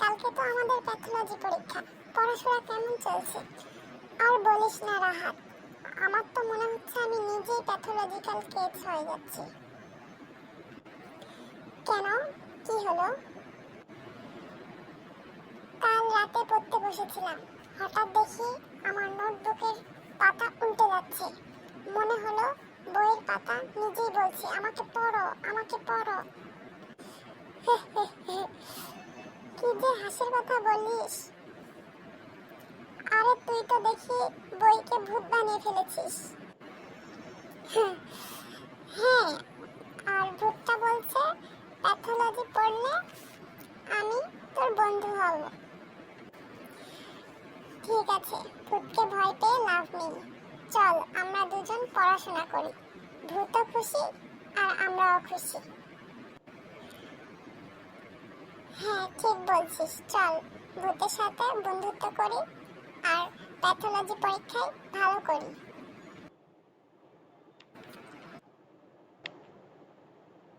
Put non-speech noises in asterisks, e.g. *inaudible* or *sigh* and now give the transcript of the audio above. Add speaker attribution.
Speaker 1: কালকে তো আমাদের প্যাথোলজি পরীক্ষা। পড়াশোনা কেমন চলছে? আর বলিস না রাহাত, আমার তো মনে হচ্ছে আমি নিজেই প্যাথোলজিক্যাল কেস হয়ে যাচ্ছি। কেন? কি হলো? কাল রাতে পড়তে বসেছিলাম। হঠাৎ দেখি আমার নোটবুকের পাতা উল্টে যাচ্ছে। মনে হলো বইয়ের পাতা, নিজেই বলছে, আমাকে পড়ো আমাকে পড়ো। *laughs* কি হাসির কথা বলিস? আরে তুই তো দেখি বইকে ভূত বানিয়ে ফেলেছিস। হ্যাঁ আর ভূতটা বলছে প্যাথোলজি পড়লে আমি তোর বন্ধু হব। ঠিক আছে, ভূতকে ভয় পেয়ে লাভ নেই। চল, আমরা দুজন পড়াশোনা করি। ভূতও খুশি আর আমরাও খুশি। হ্যাঁ ঠিক বলছিস। চল ভূতের সাথে বন্ধুত্ব করি আর প্যাথোলজি পরীক্ষায় ভালো করি।